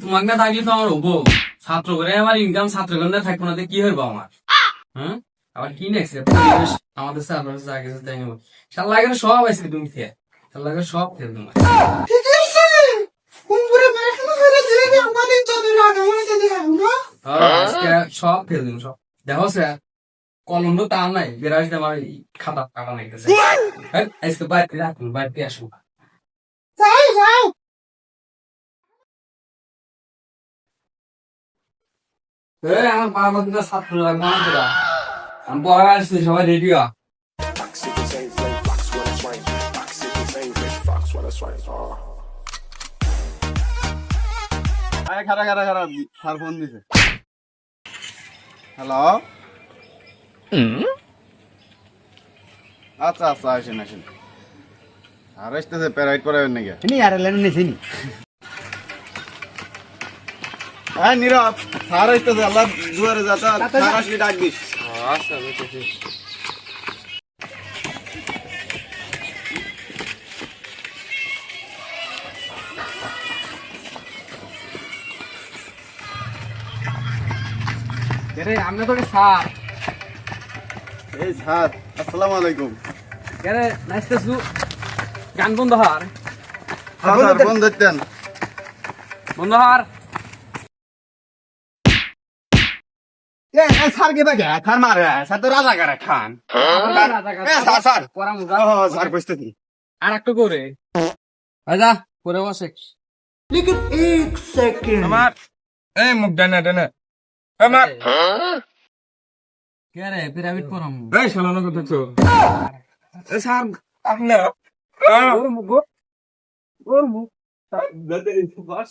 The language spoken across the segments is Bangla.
তোমাকে না থাকলে তো আমার হব। ছাত্র করে আমার ইনকাম ছাত্র করে না থাকব না কি হইবো আমার? হ্যাঁ? আবার কি নেক্সট আমাদের স্যার যা কিছু তাই নেব শালা লাগে সব আছে তুমি খেয়ে লাগে সব খেয়ে তোমার। সব দিন সব। দেখো স্যার কলম তো তা নাই বিরাজ আমার খাতা কাটা নাই হ্যাঁ, আজকে বাড়িতে রাখুন বাড়িতে আসুন। যাও। আমার বাবা ছাত্র আমি পড়া আসছি সবাই রেডি. Oh. আরে খারা খারা খারা স্যার ফোন দিছে হ্যালো আচ্ছা আচ্ছা আসেন আসেন আর আসতেছে প্যারাইট করাবেন নাকি lain di sini. হ্যাঁ নীরব। স্যার আসতেছে আল্লাহ দুয়ারে যাতা স্যার আসলে ডাক দিস। আচ্ছা রে আমরা তোকে স্যার। এই স্যার আসসালামু আলাইকুম। রে নাইসতেছু গান বন্ধ হার হ্যাঁ বন্ধ হার সারকে দেখে খান মারে স্যার তো রাজা করে খান হ্যাঁ? Sir sir. স্যার বুঝতে দি আর একটু করে। আজা করে বসে। লেকিন এক সেকেন্ড। আমার এই মুখ ডানা ডানা। আমার। হ্যাঁ? কে রে পিরামিড পরম এই শালানো কথা তো স্যার আপনি ওর মুখ ওর মুখ। দাদা ইনফো বাস।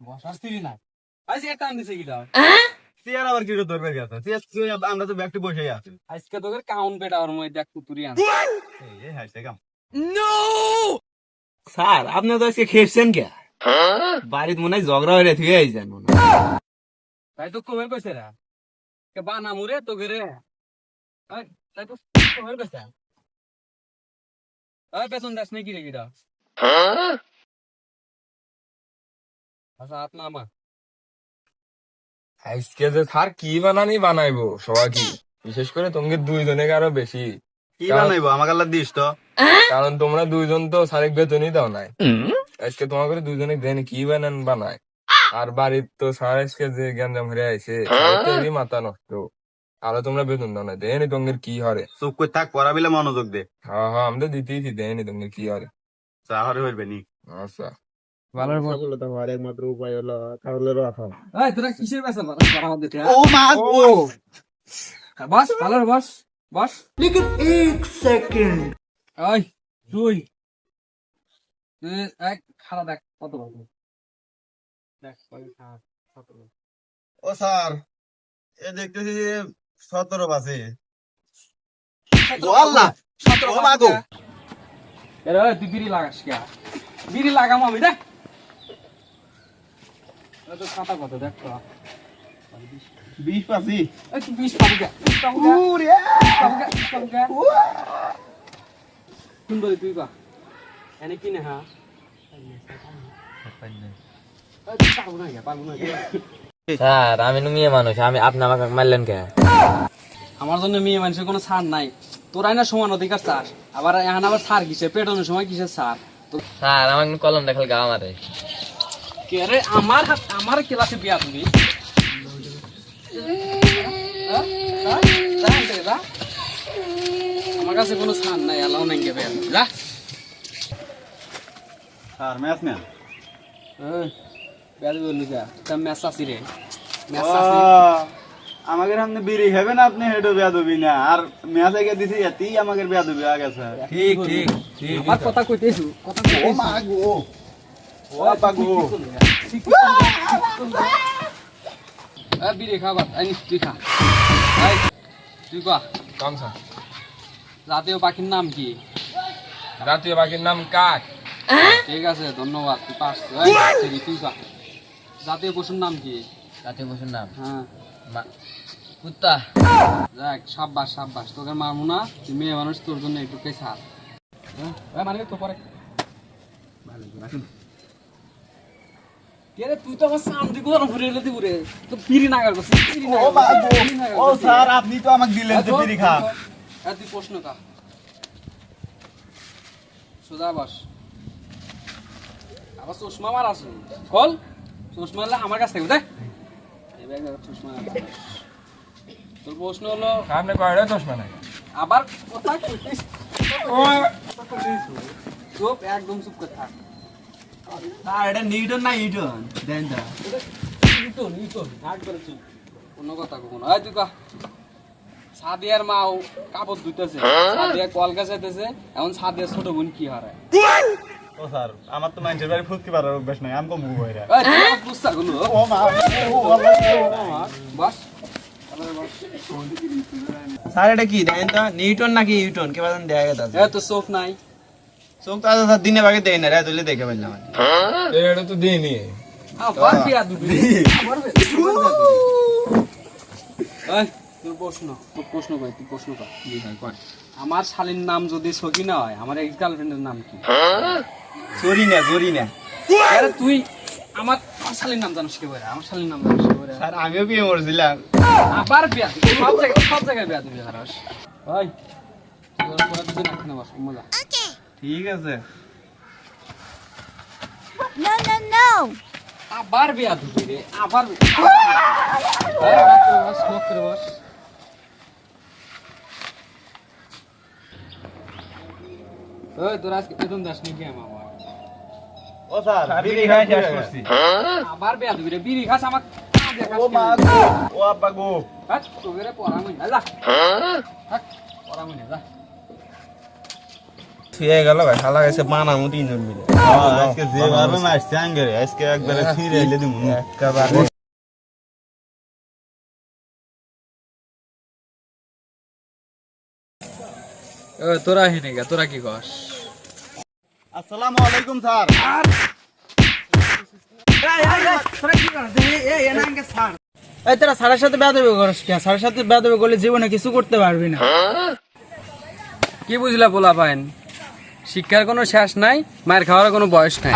বসার স্থিরি নাই। আজ এটা দিছে কিটা? চেয়ার আবার কি করে ধরবে গেছে চেয়ার আমরা তো ব্যাগটি বসেই আছি। আজকে তোকে কাউন পেটা ওর মধ্যে দেখ কুতুরি আন এই হাসতে কাম। স্যার আপনি তো আজকে খেপছেন কে? বাড়িতে মনে হয় ঝগড়া হয়ে থেকে আইছেন মনে তাই তো কমে কইছে রে। কে বানা মুরে তো রে। তাই তো কমে কইছে এই বেতন দাস নাকি রে কিটা? আচ্ছা হাত নামা আজকে যে স্যার কি বানানি বানাইবো? সবাই কি? বিশেষ করে তোমাকে দুইজনে আরও বেশি। কি বানাইবো? আমাকে আল্লাহ দিস তো। কারণ তোমরা দুইজন তো বেতনই দাও নাই। আজকে তোমাকে দুইজনে দেন কি বানান বানায়? আর বাড়ির তো স্যার আজকে যে জ্ঞানজাম হয়ে আইছে মাথা নষ্ট। আরও তোমরা বেতন দাও না দেয়নি তোমাদের কি হরে? চুপ করে থাক পড়াবিলে মনোযোগ দে। হ্যাঁ হ্যাঁ আমি তো দিতেইছি দেয়নি তোমাদের কি হরে? চা হরে হইবে নি। আচ্ছা। ও স্যার এ দেখতেছি সতেরো বাজে। সতেরো তুই বিড়ি লাগাস কে? বিড়ি লাগাম আমি দেখ। কত? দেখ বিশ পাঁচি বিশ? সুন্দর তুই কা এনে কিনে হ্যাঁ স্যার আমি মেয়ে মানুষ আমি আপনি আমাকে মারলেন কে? আমার জন্য মেয়ে মানুষের কোনো সার নাই। তোরাই না সমান অধিকার চাস। আবার এখন আবার সার কিসে পেটানোর সময় কিসের সার তো স্যার আমাকে কলম দেখাল গা মারে কে রে? আমার হাত আমার ক্লাসে বিয়া তুমি? হ্যাঁ? হ্যাঁ? যা যা। আমার কাছে কোনো ছাড় নাই আল্লাহ নাই গে বিয়া যা। স্যার ম্যাচ না দিবি বললি কা তা ম্যাচ আসি রে। ম্যাচ আসি আমাকে সামনে বিড়ি খাবেন আপনি হেঁটে বেয়া দিবি না। আর মেয়া থেকে দিছি এতেই আমাকে বেয়া দিবি আগে স্যার। ঠিক ঠিক আমার কথা কইতেছু কথা কইতেছু। ও আব্বা গো। তুই খা তুই জাতীয় পাখির নাম কি জাতীয় পাখির নাম কাক ঠিক আছে ধন্যবাদ তুই পাস তুই জাতীয় পশুর নাম কি জাতীয় পশুর নাম হ্যাঁ কুত্তা সাব্বাস সাব্বাস তোকে না মেয়ে মানুষ তোর জন্য একটু হ্যাঁ মানে তো পরে কে রে, আপনি তো আমাকে দিলেন আবার চশমা মার আসুন কল চশমা হলে আমার কাছ থেকে দেখ চশমা তোর প্রশ্ন হলো আপনি কয়টা চশমা নাই? আবার কোথায়? কইছিস? চুপ একদম চুপ করে থাক। আর এটা নিউটন না ইউটন? দেন কথা কখনো এই তুই কা। সাদিয়ার মাও কাপড় ধুইতেছে। সাদিয়া এখন সাদিয়ার ছোট বোন কি হারায় ও স্যার আমার তো মানুষের বাড়ি ফুটকি পারার অভ্যাস নাই আমি কম হয়ে ও মা বাস। স্যার এটা কি? তো নিউটন নাকি ইউটন? কে গেছে। তো চোখ নাই। চোখ তো দিনে বাগে দেয় না রে তুলে দেখে পাইলাম এটা তো দিইনি প্রশ্ন কর। আমার শালীর নাম যদি সখী না হয় আমার এক্স গার্লফ্রেন্ডের নাম কি? চুরি না চুরি না তুই আমার শালীর নাম জানিস কে আমার শালীর নাম জানিস কে বলে? স্যার আমিও বিয়ে করছিলাম। আবার বিয়া সব জায়গায় সব জায়গায় বিয়া দিবি হারাস ওই তোর পরে একখানে বস মজা। ঠিক আছে। No, no, no. আবার বিয়া দিবি রে আবার বস বস ওই তোর আজকে বেতন দাস নাকি আমার? ও স্যার বিড়ি খাই শেষ করছি। আবার বিয়া দিবি রে বিড়ি খাস আমার ও মা ও আব্বা গো। হাট তোকে পড়া মই না যা। হাট পড়া মই না যা। থুয়ে গেল ভাই শালা গেছে বানামু তিনজন মিলে। আজকে মারছে আঙ্গেরে আজকে একবারে ফিরে এলে দিমু। একেবারে। তোরা হিনে গা তোরা কি কস? আসসালামু আলাইকুম স্যার। এই তোরা স্যারের সাথে বেদবে করিস কে? স্যারের সাথে বেদবে করলে জীবনে কিছু করতে পারবি না। কি বুঝলা বলা পাইন শিক্ষার কোনো শেষ নাই মায়ের খাওয়ার কোনো বয়স নাই।